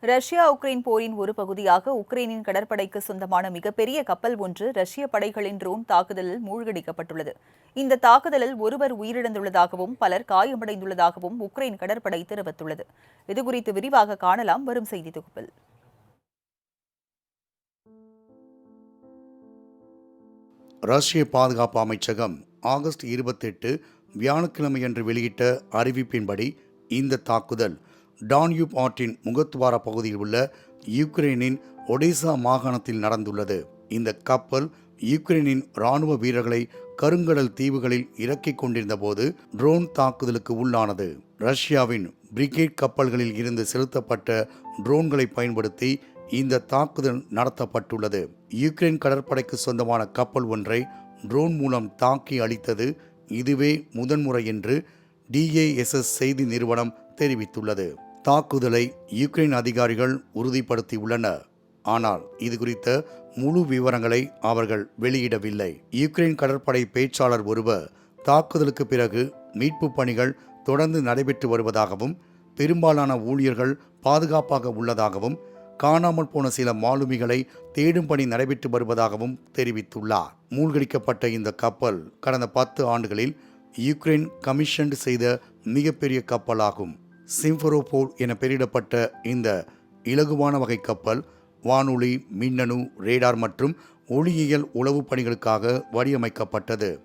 Russia Ukraine போரின் ஒரு பகுதியாக உக்ரைனின் கடற்படைக்கு சொந்தமான மிகப்பெரிய கப்பல் ஒன்று ரஷ்ய படைகளின் ட்ரோன் தாக்குதலில் மூழ்கடிக்கப்பட்டுள்ளது. இந்த தாக்குதலில் ஒருவர் உயிரிழந்துள்ளதாகவும் பலர் காயமடைந்துள்ளதாகவும் உக்ரைன் கடற்படை தெரிவித்துள்ளது. இதுகுறித்து விரிவாக காணலாம். வரும் செய்தி தொகுப்பில். ரஷ்ய பாதுகாப்பு அமைச்சகம் ஆகஸ்ட் இருபத்தெட்டு வியாழக்கிழமையன்று வெளியிட்ட அறிவிப்பின்படி இந்த தாக்குதல் டான்யூப் ஆற்றின் முகத்துவார பகுதியில் உள்ள யுக்ரைனின் ஒடிசா மாகாணத்தில் நடந்துள்ளது. இந்த கப்பல் யுக்ரைனின் இராணுவ வீரர்களை கருங்கடல் தீவுகளில் இறக்கிக் கொண்டிருந்த போது ட்ரோன் தாக்குதலுக்கு உள்ளானது. ரஷ்யாவின் பிரிகேட் கப்பல்களில் இருந்து செலுத்தப்பட்ட ட்ரோன்களை பயன்படுத்தி இந்த தாக்குதல் நடத்தப்பட்டுள்ளது. யுக்ரைன் கடற்படைக்கு சொந்தமான கப்பல் ஒன்றை ட்ரோன் மூலம் தாக்கி அழித்தது இதுவே முதன்முறை என்று டிஏஎஸ்எஸ் செய்தி நிறுவனம் தெரிவித்துள்ளது. தாக்குதலை யுக்ரைன் அதிகாரிகள் உறுதிப்படுத்தியுள்ளனர். ஆனால் இது குறித்த முழு விவரங்களை அவர்கள் வெளியிடவில்லை. யுக்ரைன் கடற்படை பேச்சாளர் ஒருவர் தாக்குதலுக்கு பிறகு மீட்புப் பணிகள் தொடர்ந்து நடைபெற்று வருவதாகவும் பெரும்பாலான ஊழியர்கள் பாதுகாப்பாக உள்ளதாகவும் காணாமல் போன சில மாலுமிகளை தேடும் பணி நடைபெற்று வருவதாகவும் தெரிவித்துள்ளார். மூழ்கடிக்கப்பட்ட இந்த கப்பல் கடந்த பத்து ஆண்டுகளில் யுக்ரைன் கமிஷன்ட் செய்த மிகப்பெரிய கப்பலாகும். சிம்ஃபரோபோல் என பெயரிடப்பட்ட இந்த இலகுவான வகை கப்பல் வானொலி மின்னணு ரேடார் மற்றும் ஒளியியல் உளவு பணிகளுக்காக வடிவமைக்கப்பட்டது.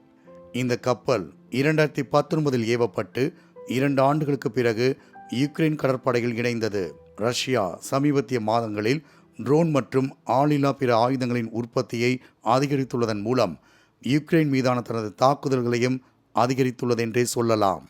இந்த கப்பல் இரண்டாயிரத்தி பத்தொன்பதில் ஏவப்பட்டு இரண்டு ஆண்டுகளுக்கு பிறகு யுக்ரைன் கடற்படையில் இணைந்தது. ரஷ்யா சமீபத்திய மாதங்களில் ட்ரோன் மற்றும் ஆளில்லா பிற ஆயுதங்களின் உற்பத்தியை அதிகரித்துள்ளதன் மூலம் யுக்ரைன் மீதான தனது தாக்குதல்களையும் அதிகரித்துள்ளதென்றே சொல்லலாம்.